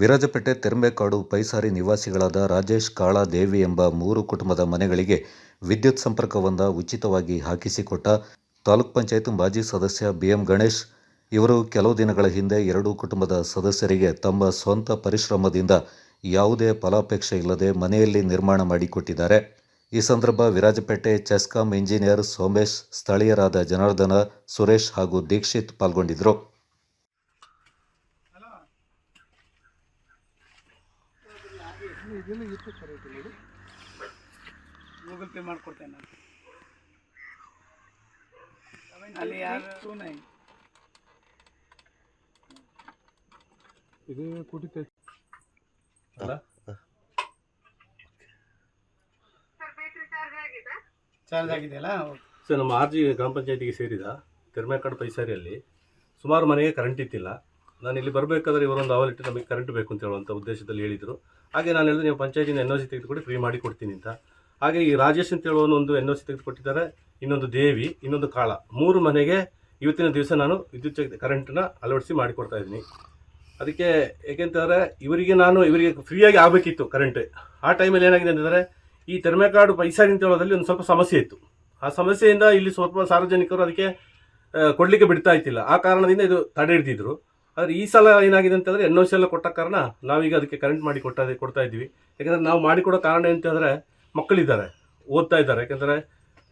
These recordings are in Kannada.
ವಿರಾಜಪೇಟೆ ತೆರಂಬೆಕಾಡು ಪೈಸಾರಿ ನಿವಾಸಿಗಳಾದ ರಾಜೇಶ್ ಕಾಳ ದೇವಿ ಎಂಬ ಮೂರು ಕುಟುಂಬದ ಮನೆಗಳಿಗೆ ವಿದ್ಯುತ್ ಸಂಪರ್ಕವನ್ನು ಉಚಿತವಾಗಿ ಹಾಕಿಸಿಕೊಟ್ಟ ತಾಲೂಕ್ ಪಂಚಾಯತ್ ಮಾಜಿ ಸದಸ್ಯ ಬಿಎಂ ಗಣೇಶ್. ಇವರು ಕೆಲವು ದಿನಗಳ ಹಿಂದೆ ಎರಡೂ ಕುಟುಂಬದ ಸದಸ್ಯರಿಗೆ ತಮ್ಮ ಸ್ವಂತ ಪರಿಶ್ರಮದಿಂದ ಯಾವುದೇ ಫಲಾಪೇಕ್ಷೆ ಇಲ್ಲದೆ ಮನೆಯಲ್ಲಿ ನಿರ್ಮಾಣ ಮಾಡಿಕೊಟ್ಟಿದ್ದಾರೆ. ಈ ಸಂದರ್ಭ ವಿರಾಜಪೇಟೆ ಚೆಸ್ಕಾಂ ಇಂಜಿನಿಯರ್ ಸೋಮೇಶ್ ಸ್ಥಳೀಯರಾದ ಜನಾರ್ದನ, ಸುರೇಶ್ ಹಾಗೂ ದೀಕ್ಷಿತ್ ಪಾಲ್ಗೊಂಡಿದ್ದರು. ಗೂಗಲ್ ಪೇ ಮಾಡಿಕೊಡ್ತೇನೆ ನಾನು. ಅಲ್ಲಿ ಯಾರು ಟೂ ನೈನ್ ಇದು ಕುಡಿತೈತೆ ಚಾರ್ಜ್ ಆಗಿದೆಯಲ್ಲ? ಸರ್ ನಮ್ಮ ಆರ್ ಜಿ ಗ್ರಾಮ ಪಂಚಾಯತಿಗೆ ಸೇರಿದ ತಿರ್ಮೇಕಾಡು ಪೈಸಾರಿಯಲ್ಲಿ ಸುಮಾರು ಮನೆಗೆ ಕರೆಂಟ್ ಇತ್ತಿಲ್ಲ ನಾನು ಇಲ್ಲಿ ಬರಬೇಕಾದ್ರೆ ಇವರೊಂದು ಅವಲಿಟ್ಟು ನಮಗೆ ಕರೆಂಟ್ ಬೇಕು ಅಂತ ಹೇಳುವಂಥ ಉದ್ದೇಶದಲ್ಲಿ ಹೇಳಿದರು. ಹಾಗೆ ನಾನು ಹೇಳಿದ್ರೆ ನೀವು ಪಂಚಾಯತಿನ ಎನ್ ಒ ಸಿ ತೆಗೆದುಕೊಡಿ ಫ್ರೀ ಮಾಡಿ ಕೊಡ್ತೀನಿ ಅಂತ. ಹಾಗೆ ಈ ರಾಜೇಶ್ ಅಂತ ಹೇಳುವ ಒಂದು ಎನ್ ಒ ಸಿ ತೆಗೆದುಕೊಟ್ಟಿದ್ದಾರೆ, ಇನ್ನೊಂದು ದೇವಿ, ಇನ್ನೊಂದು ಕಾಳ. ಮೂರು ಮನೆಗೆ ಇವತ್ತಿನ ದಿವಸ ನಾನು ವಿದ್ಯುತ್ ಕರೆಂಟನ್ನು ಅಳವಡಿಸಿ ಮಾಡಿಕೊಡ್ತಾ ಇದ್ದೀನಿ. ಅದಕ್ಕೆ ಏಕೆಂತಂದರೆ ಇವರಿಗೆ ನಾನು ಇವರಿಗೆ ಫ್ರೀಯಾಗಿ ಆಗಬೇಕಿತ್ತು ಕರೆಂಟ್ ಆ ಟೈಮಲ್ಲಿ ಏನಾಗಿದೆ ಅಂತಂದರೆ ಈ ತೆರಮೆಕಾಡು ಪೈಸಾರಿ ಅಂತ ಹೇಳೋದ್ರಲ್ಲಿ ಒಂದು ಸ್ವಲ್ಪ ಸಮಸ್ಯೆ ಇತ್ತು. ಆ ಸಮಸ್ಯೆಯಿಂದ ಇಲ್ಲಿ ಸ್ವಲ್ಪ ಸಾರ್ವಜನಿಕರು ಅದಕ್ಕೆ ಕೊಡಲಿಕ್ಕೆ ಬಿಡ್ತಾ ಇತ್ತಿಲ್ಲ ಆ ಕಾರಣದಿಂದ ಇದು ತಡೆ ಹಿಡ್ದಿದ್ರು ಆದರೆ ಈ ಸಲ ಏನಾಗಿದೆ ಅಂತಂದರೆ ಎನ್ ಓ ಸಿ ಎಲ್ಲ ಕೊಟ್ಟ ಕಾರಣ ನಾವೀಗ ಅದಕ್ಕೆ ಕರೆಂಟ್ ಮಾಡಿ ಕೊಟ್ಟ ಕೊಡ್ತಾ ಇದ್ದೀವಿ. ಯಾಕಂದರೆ ನಾವು ಮಾಡಿಕೊಡೋ ಕಾರಣ ಅಂತಂದರೆ ಮಕ್ಕಳಿದ್ದಾರೆ, ಓದ್ತಾ ಇದ್ದಾರೆ. ಯಾಕಂದರೆ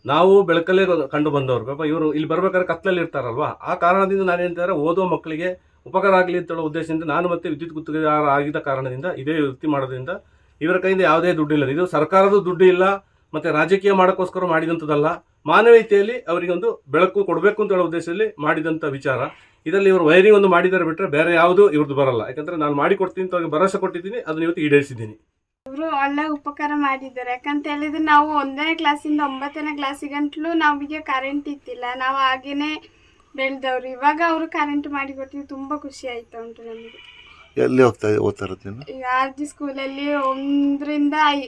ನಾವು ಬೆಳಕಲ್ಲೇ ಕಂಡು ಬಂದವರು. ಪಾಪ ಇವರು ಇಲ್ಲಿ ಬರ್ಬೇಕಾದ್ರೆ ಕತ್ತಲಲ್ಲಿ ಇರ್ತಾರಲ್ವಾ? ಆ ಕಾರಣದಿಂದ ನಾನು ಏನಂತಂದರೆ ಓದೋ ಮಕ್ಕಳಿಗೆ ಉಪಕಾರ ಆಗಲಿ ಅಂತ ಹೇಳೋ ಉದ್ದೇಶದಿಂದ ನಾನು ಮತ್ತೆ ವಿದ್ಯುತ್ ಗುತ್ತಿಗೆ ಆಗಿದ್ದ ಕಾರಣದಿಂದ, ಇದೇ ವೃತ್ತಿ ಮಾಡೋದ್ರಿಂದ ಇವರ ಕೈಯಿಂದ ಯಾವುದೇ ದುಡ್ಡಿಲ್ಲ. ಇದು ಸರ್ಕಾರದ ದುಡ್ಡು ಇಲ್ಲ ಮತ್ತೆ ರಾಜಕೀಯ ಮಾಡೋಕ್ಕೋಸ್ಕರ ಮಾಡಿದಂಥದ್ದಲ್ಲ ಮಾನವೀಯತೆಯಲ್ಲಿ ಅವರಿಗೆ ಒಂದು ಬೆಳಕು ಕೊಡಬೇಕು ಅಂತ ಹೇಳೋ ಉದ್ದೇಶದಲ್ಲಿ ಮಾಡಿದಂಥ ವಿಚಾರ. ಇದರಲ್ಲಿ ಇವರು ವೈರಿಂಗ್ ಒಂದು ಮಾಡಿದ್ದಾರೆ ಬಿಟ್ಟರೆ ಬೇರೆ ಯಾವುದು ಇವ್ರದ್ದು ಬರಲ್ಲ. ಯಾಕಂದ್ರೆ ನಾನು ಮಾಡಿಕೊಡ್ತೀನಿ ಅಂತ ಅವ್ರಿಗೆ ಭರವಸೆ ಕೊಟ್ಟಿದ್ದೀನಿ ಅದನ್ನ ಇವತ್ತು ಈಡೇರಿಸಿದ್ದೀನಿ. ಇವರು ಒಳ್ಳೆ ಉಪಕಾರ ಮಾಡಿದ್ದಾರೆ. ಯಾಕಂತ ಹೇಳಿದ್ರೆ ನಾವು ಒಂದನೇ ಕ್ಲಾಸಿಂದ ಒಂಬತ್ತನೇ ಕ್ಲಾಸಿಗಂಟ್ಲು ನಮಗೆ ಕರೆಂಟ್ ಇತ್ತಿಲ್ಲ ನಾವು ಹಾಗೇನೆ ಬೆಳೆದವ್ರು. ಇವಾಗ ಅವರು ಕರೆಂಟ್ ಮಾಡಿ ಕೊಟ್ಟಿದ್ದು ತುಂಬ ಖುಷಿ ಆಯ್ತಾ ಉಂಟು ನಮಗೆ. ಎಲ್ಲಿ ಹೋಗ್ತಾ ಓದ್ತಾ ಇರೋದು ಈಗ ಆರ್ ಜಿ ಸ್ಕೂಲಲ್ಲಿ ಒಂದರಿಂದ ಐ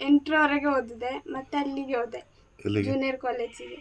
ಎಂಟರವರೆಗೆ ಓದಿದೆ ಮತ್ತೆ ಅಲ್ಲಿಗೆ ಹೋದೆ ಎಲ್ಲಿಗೆ? ಜೂನಿಯರ್ ಕಾಲೇಜಿಗೆ